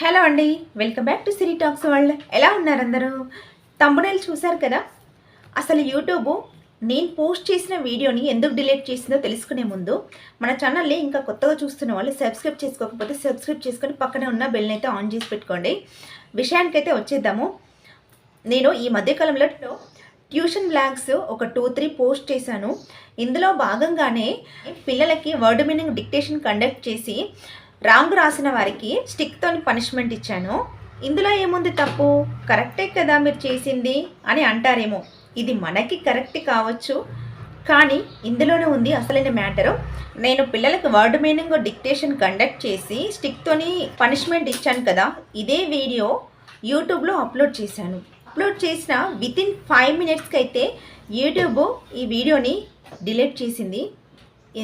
Hello అండి welcome back to Siri talks world. ఎలా ఉన్నారు అందరూ? తమ్ముడేలు చూశారు కదా? అసలు యూట్యూబ్ నేను పోస్ట్ చేసిన వీడియోని ఎందుకు డిలీట్ చేసిందో తెలుసుకునే ముందు మన ఛానల్ని ఇంకా కొత్తగా చూస్తున్న వాళ్ళు సబ్స్క్రైబ్ చేసుకోకపోతే సబ్స్క్రైబ్ చేసుకొని పక్కనే ఉన్న బెల్ని అయితే ఆన్ చేసి పెట్టుకోండి. విషయానికైతే వచ్చేద్దాము. నేను ఈ మధ్యకాలంలో ట్యూషన్ బ్లాగ్స్ ఒక టూ త్రీ పోస్ట్ చేశాను. ఇందులో భాగంగానే పిల్లలకి వర్డ్ మీనింగ్ డిక్టేషన్ కండక్ట్ చేసి రాంగ్ రాసిన వారికి స్టిక్తో పనిష్మెంట్ ఇచ్చాను. ఇందులో ఏముంది తప్పు? కరెక్టే కదా మీరు చేసింది? అని అంటారేమో. ఇది మనకి కరెక్ట్ కావచ్చు. కానీ ఇందులోనే ఉంది అసలైన మ్యాటరు. నేను పిల్లలకు వర్డ్ మీనింగ్ డిక్టేషన్ కండక్ట్ చేసి స్టిక్తోని పనిష్మెంట్ ఇచ్చాను కదా ఇదే వీడియో యూట్యూబ్లో అప్లోడ్ చేశాను. అప్లోడ్ చేసిన వితిన్ ఫైవ్ మినిట్స్కి అయితే యూట్యూబ్ ఈ వీడియోని డిలీట్ చేసింది.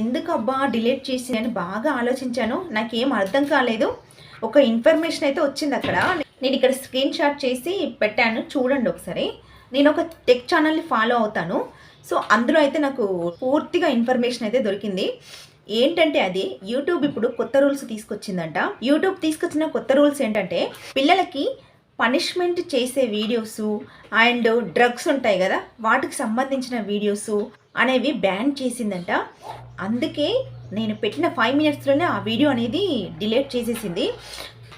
ఎందుకు అబ్బా డిలీట్ చేసి అని బాగా ఆలోచించాను. నాకేం అర్థం కాలేదు. ఒక ఇన్ఫర్మేషన్ అయితే వచ్చింది అక్కడ. నేను ఇక్కడ స్క్రీన్ షాట్ చేసి పెట్టాను. చూడండి ఒకసారి. నేను ఒక టెక్ ఛానల్ని ఫాలో అవుతాను. సో అందులో అయితే నాకు పూర్తిగా ఇన్ఫర్మేషన్ అయితే దొరికింది. ఏంటంటే అది యూట్యూబ్ ఇప్పుడు కొత్త రూల్స్ తీసుకొచ్చిందంట. యూట్యూబ్ తీసుకొచ్చిన కొత్త రూల్స్ ఏంటంటే పిల్లలకి పనిష్మెంట్ చేసే వీడియోస్ అండ్ డ్రగ్స్ ఉంటాయి కదా వాటికి సంబంధించిన వీడియోస్ అనేవి బ్యాన్ చేసిందంట. అందుకే నేను పెట్టిన ఫైవ్ మినిట్స్లోనే ఆ వీడియో అనేది డిలీట్ చేసేసింది.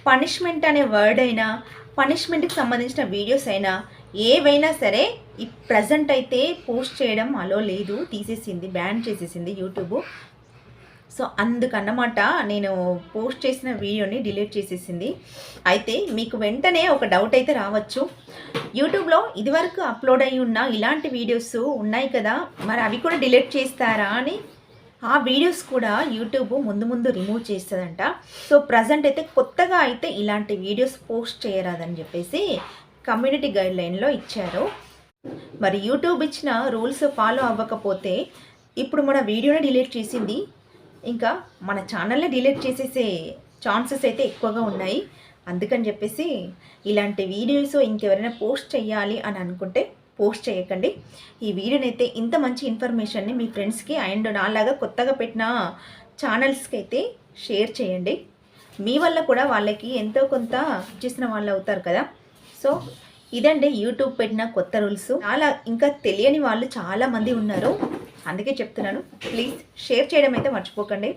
పనిష్మెంట్ అనే వర్డ్ అయినా పనిష్మెంట్కి సంబంధించిన వీడియోస్ అయినా ఏవైనా సరే ఈ ప్రజెంట్ అయితే పోస్ట్ చేయడం అలో లేదు తీసేసింది బ్యాన్ చేసేసింది యూట్యూబ్ సో అందుకన్నమాట నేను పోస్ట్ చేసిన వీడియోని డిలీట్ చేసేసింది. అయితే మీకు వెంటనే ఒక డౌట్ అయితే రావచ్చు. యూట్యూబ్లో ఇదివరకు అప్లోడ్ అయి ఉన్న ఇలాంటి వీడియోస్ ఉన్నాయి కదా మరి అవి కూడా డిలీట్ చేస్తారా అని ఆ వీడియోస్ కూడా యూట్యూబ్ ముందు ముందు రిమూవ్ చేస్తుందంట. సో ప్రజెంట్ అయితే కొత్తగా అయితే ఇలాంటి వీడియోస్ పోస్ట్ చేయరాదని చెప్పేసి కమ్యూనిటీ గైడ్లైన్లో ఇచ్చారు. మరి యూట్యూబ్ ఇచ్చిన రూల్స్ ఫాలో అవ్వకపోతే ఇప్పుడు మన వీడియోని డిలీట్ చేసింది ఇంకా మన ఛానల్ని డిలీట్ చేసేసే ఛాన్సెస్ అయితే ఎక్కువగా ఉన్నాయి. అందుకని చెప్పేసి ఇలాంటి వీడియోస్ ఇంకెవరైనా పోస్ట్ చేయాలి అని అనుకుంటే పోస్ట్ చేయకండి. ఈ వీడియోని అయితే ఇంత మంచి ఇన్ఫర్మేషన్ని మీ ఫ్రెండ్స్కి అండ్ నాలాగా కొత్తగా పెట్టిన ఛానల్స్కి అయితే షేర్ చేయండి. మీ వల్ల కూడా వాళ్ళకి ఎంతో కొంత చేసిన వాళ్ళు అవుతారు కదా. సో ఇదండి యూట్యూబ్ పెట్టిన కొత్త రూల్స్ చాలా ఇంకా తెలియని వాళ్ళు చాలామంది ఉన్నారు. అందుకే చెప్తున్నాను. ప్లీజ్ షేర్ చేయడం అయితే మర్చిపోకండి.